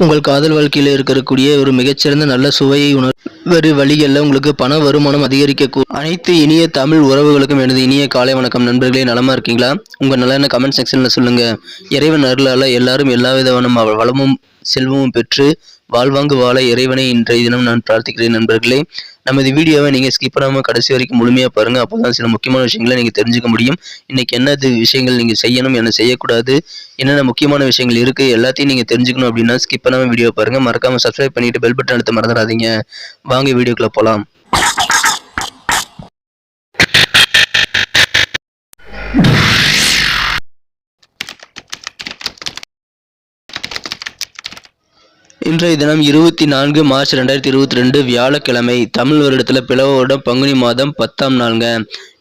உங்கள் காதல் வாழ்க்கையில் இருக்கக்கூடிய ஒரு மிகச்சிறந்த நல்ல சுவையை உணர்வு வழிகளில் உங்களுக்கு பண வருமானம் அதிகரிக்க அனைத்து இனிய தமிழ் உறவுகளுக்கும் எனது இனிய காலை வணக்கம். நண்பர்களே நலமா இருக்கீங்களா? உங்க என்ன கமெண்ட் செக்ஷன்ல சொல்லுங்க. இறைவன் அருளால் எல்லாரும் எல்லா விதமான வளமும் செல்வமும் பெற்று வாழ்வாங்கு வாழ இறைவனை இன்றைய தினம் நான் பிரார்த்திக்கிறேன் நண்பர்களே. நமது வீடியோவை நீங்கள் ஸ்கிப் பண்ணாமல் கடைசி வரைக்கும் முழுமையாக பாருங்கள் அப்போ தான் சில முக்கியமான விஷயங்களை நீங்கள் தெரிஞ்சுக்க முடியும். இன்றைக்கி என்னது விஷயங்கள் நீங்கள் செய்யணும் என்ன செய்யக்கூடாது என்னென்ன முக்கியமான விஷயங்கள் இருக்குது எல்லாத்தையும் நீங்கள் தெரிஞ்சுக்கணும் அப்படின்னா ஸ்கிப் பண்ணாமல் வீடியோ பாருங்கள் மறக்காமல் சப்ஸ்கிரைப் பண்ணிவிட்டு பெல் பட்டன் அழுத்த மறந்துடாதீங்க. வாங்க வீடியோக்குள்ளே போகலாம் இன்றைய தினம் இருபத்தி நான்கு மார்ச் ரெண்டாயிரத்தி இருபத்தி ரெண்டு வியாழக்கிழமை தமிழ் வருடத்தில் பிளவோட பங்குனி மாதம் பத்தாம் நாளுங்க.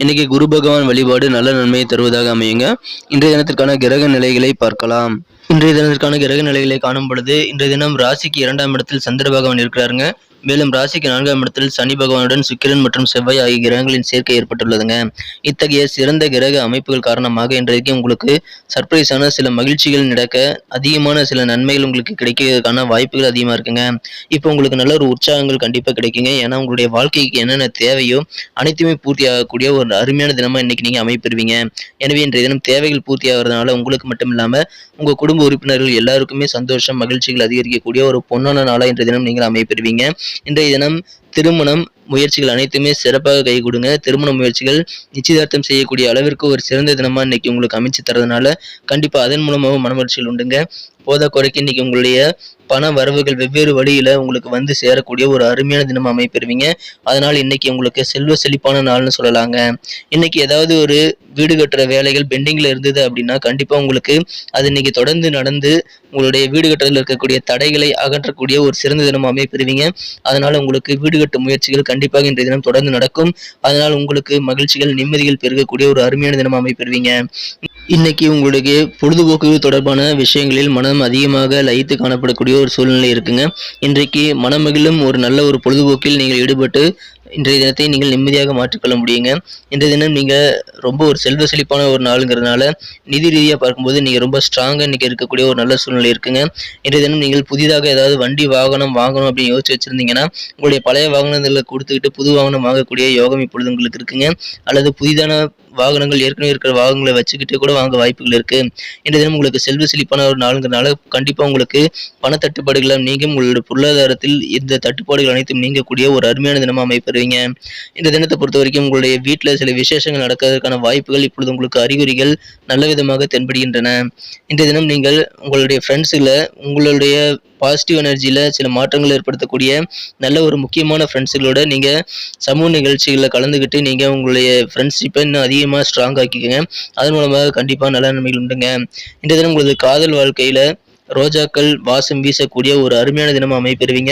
இன்னைக்கு குரு பகவான் வழிபாடு நல்ல நன்மையை தருவதாக அமையுங்க. இன்றைய தினத்திற்கான கிரக நிலைகளை பார்க்கலாம். இன்றைய தினத்திற்கான கிரக நிலைகளை காணும் பொழுது இன்றைய தினம் ராசிக்கு இரண்டாம் இடத்தில் சந்திர பகவான் இருக்கிறாருங்க. மேலும் ராசிக்கு நான்காம் இடத்தில் சனி பகவானுடன் சுக்கிரன் மற்றும் செவ்வாய் ஆகிய கிரகங்களின் சேர்க்கை ஏற்பட்டுள்ளதுங்க. இத்தகைய சிறந்த கிரக அமைப்புகள் காரணமாக இன்றைக்கு உங்களுக்கு சர்ப்ரைஸான சில மகிழ்ச்சிகள் நடக்க அதிகமான சில நன்மைகள் உங்களுக்கு கிடைக்கிறதுக்கான வாய்ப்புகள் அதிகமாக இருக்குங்க. இப்போ உங்களுக்கு நல்ல ஒரு உற்சாகங்கள் கண்டிப்பாக கிடைக்குங்க. ஏன்னா உங்களுடைய வாழ்க்கைக்கு என்னென்ன தேவையோ அனைத்துமே பூர்த்தி ஆகக்கூடிய ஒரு அருமையான தினமாக இன்னைக்கு நீங்கள் அமைப்பெறுவீங்க. எனவே இன்றைய தினம் தேவைகள் பூர்த்தி ஆகிறதுனால உங்களுக்கு மட்டும் இல்லாமல் உங்கள் குடும்ப உறுப்பினர்கள் எல்லாருக்குமே சந்தோஷம் மகிழ்ச்சிகள் அதிகரிக்கக்கூடிய ஒரு பொன்னான நாளாக இன்றைய தினம் நீங்கள் அமைப்பெறுவீங்க. இன்றைய தினம் திருமணம் முயற்சிகள் அனைத்துமே சிறப்பாக கை கொடுங்க. திருமண முயற்சிகள் நிச்சயதார்த்தம் செய்யக்கூடிய அளவிற்கு ஒரு சிறந்த தினமாக இன்னைக்கு உங்களுக்கு அமைச்சு தரதுனால கண்டிப்பாக அதன் மூலமாக மனமகிழ்ச்சிகள் உண்டுங்க. போதா குறைக்கு இன்னைக்கு உங்களுடைய பண வரவுகள் வெவ்வேறு வழியில் உங்களுக்கு வந்து சேரக்கூடிய ஒரு அருமையான தினம் அமைப்பெறுவீங்க. அதனால் இன்னைக்கு உங்களுக்கு செல்வ செழிப்பான நாள்னு சொல்லலாங்க. இன்னைக்கு ஏதாவது ஒரு வீடு கட்டுற வேலைகள் பெண்டிங்கில் இருந்தது அப்படின்னா கண்டிப்பாக உங்களுக்கு அது இன்னைக்கு தொடர்ந்து நடந்து உங்களுடைய வீடு கட்டுறதுல இருக்கக்கூடிய தடைகளை அகற்றக்கூடிய ஒரு சிறந்த தினம் அமைப்பெறுவீங்க. அதனால் உங்களுக்கு வீடு கட்டும் முயற்சிகள் கண்டிப்பாக இன்றைய தினம் தொடர்ந்து நடக்கும். அதனால் உங்களுக்கு மகிழ்ச்சிகள் நிம்மதிகள் பெருகக்கூடிய ஒரு அருமையான தினம் அமைப்பெறுவீங்க. இன்னைக்கு உங்களுக்கு பொழுதுபோக்கு தொடர்பான விஷயங்களில் மனம் அதிகமாக லயித்து காணப்படக்கூடிய ஒரு சூழ்நிலை இருக்குங்க. இன்றைக்கு மனமகிழும் ஒரு நல்ல ஒரு பொழுதுபோக்கில் நீங்கள் ஈடுபட்டு இன்றைய தினத்தை நீங்கள் நிம்மதியாக மாற்றிக்கொள்ள முடியுங்க. இன்றைய தினம் நீங்கள் ரொம்ப ஒரு செல்வ செழிப்பான ஒரு நாளுங்கிறதுனால நிதி ரீதியாக பார்க்கும்போது நீங்கள் ரொம்ப ஸ்ட்ராங்காக இன்றைக்கி இருக்கக்கூடிய ஒரு நல்ல சூழ்நிலை இருக்குங்க. இன்றைய தினம் நீங்கள் புதிதாக ஏதாவது வண்டி வாகனம் வாங்கணும் அப்படின்னு யோசிச்சு வச்சுருந்தீங்கன்னா உங்களுடைய பழைய வாகனங்களை கொடுத்துக்கிட்டு புது வாகனம் வாங்கக்கூடிய யோகம் இப்பொழுது உங்களுக்கு இருக்குங்க. அல்லது புதிதான வாகனங்கள் ஏற்கனவே இருக்கிற வாகனங்களை வச்சுக்கிட்டு கூட வாங்க வாய்ப்புகள் இருக்கு. இந்த தினம் உங்களுக்கு செல்வ செழிப்பான ஒரு நாளுங்கிறனால கண்டிப்பாக உங்களுக்கு பண தட்டுப்பாடுகளை நீங்கும். உங்களுடைய பொருளாதாரத்தில் இந்த தட்டுப்பாடுகள் அனைத்தும் நீங்கக்கூடிய ஒரு அருமையான தினமாக அமைப்பெறுவீங்க இந்த தினத்தை பொறுத்த வரைக்கும் உங்களுடைய வீட்டில் சில விசேஷங்கள் நடக்கிறதுக்கான வாய்ப்புகள் இப்பொழுது உங்களுக்கு அறிகுறிகள் நல்ல விதமாக தென்படுகின்றன. இந்த தினம் நீங்கள் உங்களுடைய ஃப்ரெண்ட்ஸில் உங்களுடைய பாசிட்டிவ் எனர்ஜியில் சில மாற்றங்கள் ஏற்படுத்தக்கூடிய நல்ல ஒரு முக்கியமான ஃப்ரெண்ட்ஸுகளோட நீங்கள் சமூக நிகழ்ச்சிகளில் கலந்துக்கிட்டு நீங்கள் உங்களுடைய ஃப்ரெண்ட்ஷிப்பை இன்னும் அதிக அதிகமாக ஸ்ட்ராங் ஆக்கிக்கோங்க. அதன் மூலமாக கண்டிப்பாக நல்ல நன்மைகள் உண்டுங்க. இன்றைய தினம் உங்களது காதல் வாழ்க்கையில் ரோஜாக்கள் வாசம் வீசக்கூடிய ஒரு அருமையான தினம் அமைப்பெறுவீங்க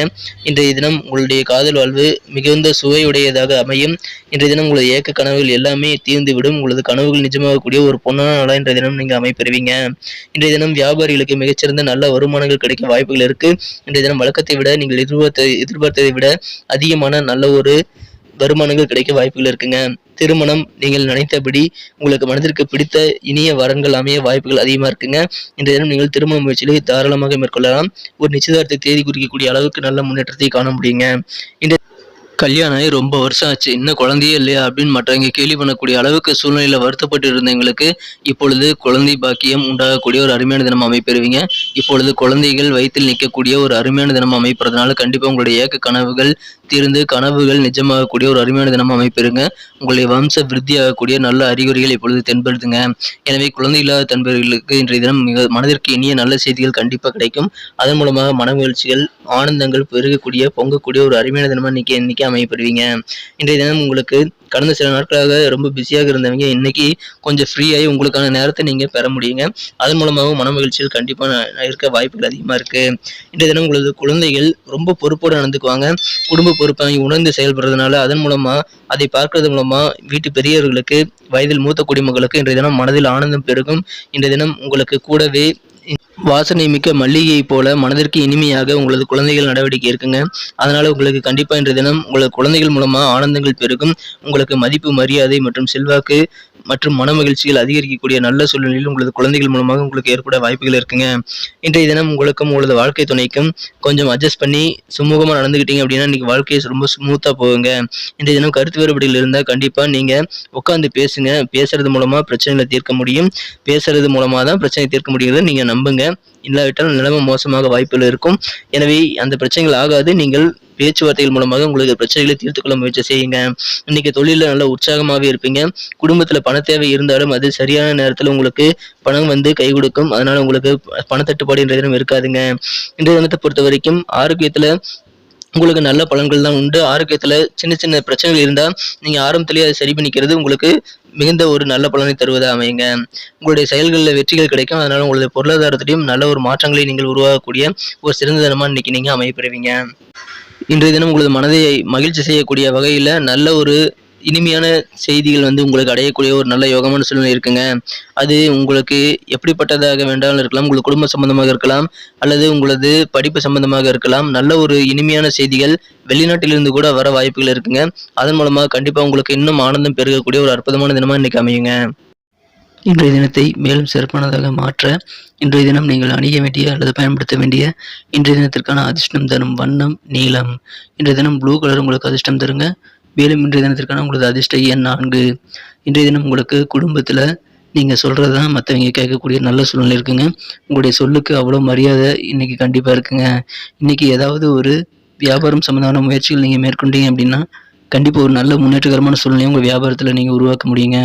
இன்றைய தினம் உங்களுடைய காதல் வாழ்வு மிகுந்த சுவையுடையதாக அமையும். இன்றைய தினம் உங்களது ஏக்க கனவுகள் எல்லாமே தீர்ந்துவிடும். உங்களது கனவுகள் நிஜமாகக்கூடிய ஒரு பொன்னான நாளாக இன்றைய தினம் நீங்கள் அமைப்பெறுவீங்க இன்றைய தினம் வியாபாரிகளுக்கு மிகச்சிறந்த நல்ல வருமானங்கள் கிடைக்க வாய்ப்புகள் இருக்கு. இன்றைய தினம் வழக்கத்தை விட நீங்கள் எதிர்பார்த்த எதிர்பார்த்ததை விட அதிகமான நல்ல ஒரு வருமானங்கள் கிடைக்க வாய்ப்புகள் இருக்குங்க. திருமணம் நீங்கள் நினைத்தபடி உங்களுக்கு மனதிற்கு பிடித்த இனிய வரன்கள் அமைய வாய்ப்புகள் அதிகமாக இருக்குங்க. இன்றைய தினம் நீங்கள் திருமண முயற்சிகளை தாராளமாக மேற்கொள்ளலாம். ஒரு நிச்சயதார்த்த தேதி குறிக்கக்கூடிய அளவுக்கு நல்ல முன்னேற்றத்தை காண முடியுங்க. இந்த கல்யாணம் ஆகி ரொம்ப வருஷம் ஆச்சு. இன்னும் குழந்தையே இல்லையா அப்படின்னு மற்றவங்க கேள்வி பண்ணக்கூடிய அளவுக்கு சூழ்நிலையில் வருத்தப்பட்டு இருந்தவங்களுக்கு இப்பொழுது குழந்தை பாக்கியம் உண்டாகக்கூடிய ஒரு அருமையான தினம் அமைப்பெறுவீங்க. இப்பொழுது குழந்தைகள் வயிற்றில் நிற்கக்கூடிய ஒரு அருமையான தினம் அமைப்பிறதுனால கண்டிப்பாக உங்களுடைய ஏக்க கனவுகள் தீர்ந்து கனவுகள் நிஜமாகக்கூடிய ஒரு அருமையான தினம் அமைப்பெறுங்க. உங்களுடைய வம்ச விருத்தியாகக்கூடிய நல்ல அறிகுறிகள் இப்பொழுது தென்படுத்துங்க. எனவே குழந்தை இல்லாத தன்பர்களுக்கு இன்றைய தினம் மிக மனதிற்கு இனிய நல்ல செய்திகள் கண்டிப்பாக கிடைக்கும். அதன் மூலமாக மன மகிழ்ச்சிகள் ஆனந்தங்கள் பெருகக்கூடிய பொங்கக்கூடிய ஒரு அருமையான தினமாக இன்னைக்கு இன்னைக்கு அமையப்படுவீங்க. இன்றைய தினம் உங்களுக்கு கடந்த சில நாட்களாக ரொம்ப பிஸியாக இருந்தவங்க இன்னைக்கு கொஞ்சம் ஃப்ரீயாகி உங்களுக்கான நேரத்தை நீங்கள் பெற முடியுங்க. அதன் மூலமாகவும் மன மகிழ்ச்சியில் கண்டிப்பாக இருக்க வாய்ப்புகள் அதிகமாக இருக்குது இன்றைய தினம் உங்களது குழந்தைகள் ரொம்ப பொறுப்போடு நடந்துக்குவாங்க. குடும்ப பொறுப்பை உணர்ந்து செயல்படுறதுனால அதன் மூலமாக அதை பார்க்கறது மூலமாக வீட்டு பெரியவர்களுக்கு வயதில் மூத்த குடிமக்களுக்கு இன்றைய தினம் மனதில் ஆனந்தம் பெருகும். இன்றைய தினம் உங்களுக்கு கூடவே வாசனை மிக்க மல்லிகை போல மனதிற்கு இனிமையாக உங்களது குழந்தைகள் நடவடிக்கை இருக்குங்க அதனால உங்களுக்கு கண்டிப்பா இன்றைய தினம் உங்களது குழந்தைகள் மூலமா ஆனந்தங்கள் பெருகும். உங்களுக்கு மதிப்பு மரியாதை மற்றும் செல்வாக்கு மற்றும் மன மகிழ்ச்சிகள் அதிகரிக்கக்கூடிய நல்ல சூழ்நிலையில் உங்களது குழந்தைகள் மூலமாக உங்களுக்கு ஏற்பட வாய்ப்புகள் இருக்குங்க. இன்றைய தினம் உங்களுக்கும் உங்களது வாழ்க்கை துணைக்கும் கொஞ்சம் அட்ஜஸ்ட் பண்ணி சுமூகமாக நடந்துக்கிட்டீங்க அப்படின்னா இன்னைக்கு வாழ்க்கையை ரொம்ப ஸ்மூத்தாக போகுங்க. இன்றைய தினம் கருத்து வேறுபாடுகள் இருந்தால் கண்டிப்பாக நீங்கள் உட்காந்து பேசுங்க. பேசுறது மூலமாக பிரச்சனைகளை தீர்க்க முடியும். பேசுறது மூலமாக தான் பிரச்சனை தீர்க்க முடியுங்கிறத நீங்கள் நம்புங்க. இல்லாவிட்டால் நிலைமை மோசமாக வாய்ப்புகள் இருக்கும். எனவே அந்த பிரச்சனைகள் ஆகாது. நீங்கள் பேச்சுவார்த்தைகள் மூலமாக உங்களுக்கு பிரச்சனைகளை தீர்த்துக்கொள்ள முயற்சி செய்யுங்க. இன்னைக்கு தொழிலில் நல்ல உற்சாகமாகவே இருப்பீங்க. குடும்பத்தில் பண தேவை இருந்தாலும் அது சரியான நேரத்தில் உங்களுக்கு பணம் வந்து கை கொடுக்கும். அதனால உங்களுக்கு பணத்தட்டுப்பாடு என்ற தினம் இருக்காதுங்க. இன்றைய தினத்தை பொறுத்த வரைக்கும் ஆரோக்கியத்தில் உங்களுக்கு நல்ல பலன்கள் தான் உண்டு. ஆரோக்கியத்தில் சின்ன சின்ன பிரச்சனைகள் இருந்தால் நீங்கள் ஆரம்பத்திலேயே அதை சரி பண்ணிக்கிறது உங்களுக்கு மிகுந்த ஒரு நல்ல பலனை தருவதாக அமையுங்க. உங்களுடைய செயல்களில் வெற்றிகள் கிடைக்கும். அதனால உங்களுடைய பொருளாதாரத்திலையும் நல்ல ஒரு மாற்றங்களை நீங்கள் உருவாக்கக்கூடிய ஒரு சிறந்த தினமாக இன்னைக்கு நீங்கள் அமையப்பெறுவீங்க இன்றைய தினம் உங்களது மனதை மகிழ்ச்சி செய்யக்கூடிய வகையில் நல்ல ஒரு இனிமையான செய்திகள் வந்து உங்களுக்கு அடையக்கூடிய ஒரு நல்ல யோகமான சூழ்நிலை இருக்குங்க. அது உங்களுக்கு எப்படிப்பட்டதாக வேண்டாலும் இருக்கலாம் உங்கள் குடும்ப சம்பந்தமாக இருக்கலாம் அல்லது உங்களது படிப்பு சம்பந்தமாக இருக்கலாம். நல்ல ஒரு இனிமையான செய்திகள் வெளிநாட்டிலிருந்து கூட வர வாய்ப்புகள் இருக்குங்க. அதன் மூலமாக கண்டிப்பாக உங்களுக்கு இன்னும் ஆனந்தம் பெருகக்கூடிய ஒரு அற்புதமான தினமாக இன்னைக்கு அமையுங்க. இன்றைய தினத்தை மேலும் சிறப்பானதாக மாற்ற இன்றைய தினம் நீங்கள் அணிய வேண்டிய அல்லது பயன்படுத்த வேண்டிய இன்றைய தினத்திற்கான அதிர்ஷ்டம் தரும் வண்ணம் நீலம். இன்றைய தினம் ப்ளூ கலர் உங்களுக்கு அதிர்ஷ்டம் தருங்க. மேலும் இன்றைய தினத்திற்கான உங்களது அதிர்ஷ்ட எண் நான்கு. இன்றைய தினம் உங்களுக்கு குடும்பத்தில் நீங்கள் சொல்கிறது தான் மற்றவங்க கேட்கக்கூடிய நல்ல சூழ்நிலை இருக்குங்க. உங்களுடைய சொல்லுக்கு அவ்வளோ மரியாதை இன்றைக்கி கண்டிப்பாக இருக்குங்க. இன்றைக்கி ஏதாவது ஒரு வியாபாரம் சம்மந்தமான முயற்சிகள் நீங்கள் மேற்கொண்டீங்க அப்படின்னா கண்டிப்பாக ஒரு நல்ல முன்னேற்றகரமான சூழ்நிலையை உங்கள் வியாபாரத்தில் நீங்கள் உருவாக்க முடியுங்க.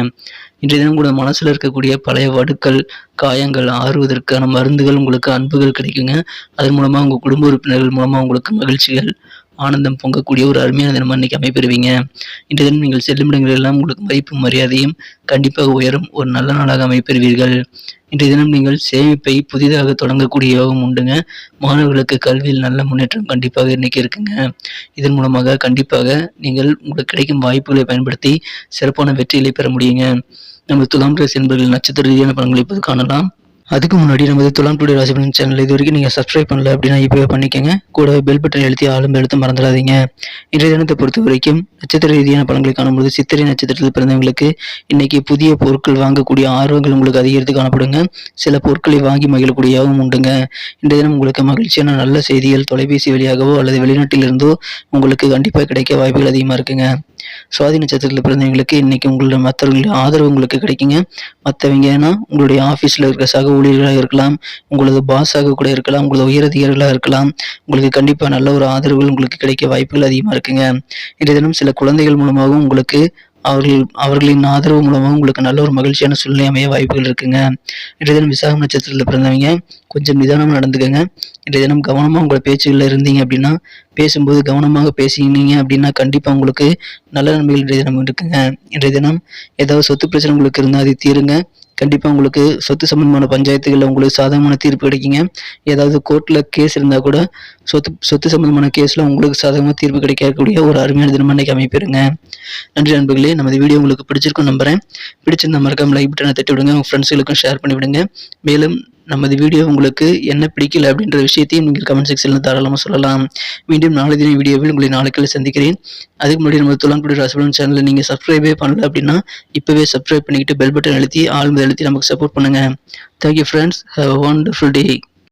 இன்றைய தினம் கூட மனசில் இருக்கக்கூடிய பழைய வடுக்கள் காயங்கள் ஆறுவதற்கான மருந்துகள் உங்களுக்கு அன்புகள் கிடைக்குங்க. அதன் மூலமாக உங்கள் குடும்ப உறுப்பினர்கள் மூலமாக உங்களுக்கு மகிழ்ச்சிகள். ஆனந்தம் பொங்கக்கூடிய ஒரு அருமையான தினமாக இன்னைக்கு அமைப்பெறுவீங்க இன்றைய தினம் நீங்கள் செல்லும் இடங்கள் எல்லாம் உங்களுக்கு மதிப்பு மரியாதையும் கண்டிப்பாக உயரும். ஒரு நல்ல நாளாக அமைப்பெறுவீர்கள் இன்றைய தினம் நீங்கள் சேமிப்பை புதிதாக தொடங்கக்கூடிய யோகம் உண்டுங்க. மாணவர்களுக்கு கல்வியில் நல்ல முன்னேற்றம் கண்டிப்பாக இன்னைக்கு இருக்குங்க. இதன் மூலமாக கண்டிப்பாக நீங்கள் உங்களுக்கு கிடைக்கும் வாய்ப்புகளை பயன்படுத்தி சிறப்பான வெற்றிகளை பெற முடியுங்க. நமது துலாம் ராசி என்பவர்கள் நட்சத்திர ரீதியான பலன்களை இப்போது காணலாம். அதுக்கு முன்னாடி நமது துலாம் டுடே ராசிபலன் சேனல் இது வரைக்கும் நீங்கள் சப்ஸ்கிரைப் பண்ணல அப்படின்னா இப்போ பண்ணிக்கோங்க. கூட பெல் பட்டன் எழுத்தி ஆளும் எழுத்து மறந்துடாதீங்க. இன்றைய தினத்தை பொறுத்த வரைக்கும் நட்சத்திர ரீதியான பலன்களை காணும்போது சித்திரை நட்சத்திரத்தில் பிறந்தவங்களுக்கு இன்னைக்கு புதிய பொருட்கள் வாங்கக்கூடிய ஆர்வங்கள் உங்களுக்கு அதிகரித்து காணப்படுங்க. சில பொருட்களை வாங்கி மகிழக்கூடியவும் உண்டுங்க. இன்றைய தினம் உங்களுக்கு மகிழ்ச்சியான நல்ல செய்திகள் தொலைபேசி வழியாகவோ அல்லது வெளிநாட்டிலிருந்தோ உங்களுக்கு கண்டிப்பாக கிடைக்க வாய்ப்புகள் அதிகமாக இருக்குங்க. சுவாதி நட்சத்திரத்தில் பிறந்தவங்களுக்கு இன்னைக்கு உங்களோட மற்றவர்களுடைய ஆதரவு உங்களுக்கு கிடைக்குங்க. மற்றவங்க ஏன்னா உங்களுடைய ஆஃபீஸில் இருக்கிற சக ஊழியர்களாக இருக்கலாம் உங்களது பாஸாக கூட இருக்கலாம் உங்களது உயரதிகாரிகளாக இருக்கலாம். உங்களுக்கு கண்டிப்பாக நல்ல ஒரு ஆதரவுகள் உங்களுக்கு கிடைக்க வாய்ப்புகள் அதிகமாக இருக்குங்க. இன்றைய தினம் சில குழந்தைகள் மூலமாகவும் உங்களுக்கு அவர்கள் அவர்களின் ஆதரவு மூலமாக உங்களுக்கு நல்ல ஒரு மகிழ்ச்சியான சூழ்நிலை அமைய வாய்ப்புகள் இருக்குங்க. இன்றைய தினம் விசாகம் நட்சத்திரத்தில் பிறந்தவங்க கொஞ்சம் நிதானமாக நடந்துக்கங்க. இன்றைய தினம் கவனமாக உங்களை பேச்சுகளில் இருந்தீங்க அப்படின்னா பேசும்போது கவனமாக பேசினீங்க அப்படின்னா கண்டிப்பாக உங்களுக்கு நல்ல நன்மைகள் இன்றைய தினம் இருக்குங்க. இன்றைய தினம் ஏதாவது சொத்து பிரச்சனை உங்களுக்கு இருந்தால் அது தீருங்க. கண்டிப்பாக உங்களுக்கு சொத்து சம்பந்தமான பஞ்சாயத்துகளில் உங்களுக்கு சாதகமான தீர்ப்பு கிடைக்குங்க. ஏதாவது கோர்ட்டில் கேஸ் இருந்தால் கூட சொத்து சொத்து சம்பந்தமான கேஸில் உங்களுக்கு சாதகமாக தீர்ப்பு கிடைக்கக்கூடிய ஒரு அருமையான தினம் அன்னைக்கு அமைப்பிருங்க நன்றி நண்பர்களே நமது வீடியோ உங்களுக்கு பிடிச்சிருக்கும் நம்புறேன். பிடிச்சிருந்தா மறக்காம லைக் பட்டனை தட்டி விடுங்க. உங்கள் ஃப்ரெண்ட்ஸுகளுக்கும் ஷேர் பண்ணி விடுங்க மேலும் நமது வீடியோ உங்களுக்கு என்ன பிடிக்கல அப்படின்ற விஷயத்தையும் நீங்கள் கமெண்ட் செக்ஷனில் தாராளமாக சொல்லலாம். மீண்டும் நாளை தின வீடியோவில் உங்களை நாளைக்கில் சந்திக்கிறேன். அதுக்கு முன்னாடி நம்ம துலாங்குடி ராசிபலன் சேனலில் நீங்கள் சப்ஸ்கிரைபே பண்ணல அப்படின்னா இப்போவே சப்ஸ்கிரைப் பண்ணிக்கிட்டு பெல் பட்டன் அழுத்தி ஆழ்ந்து அழுத்தி நமக்கு சப்போர்ட் பண்ணுங்கள் thank you friends have wonderful day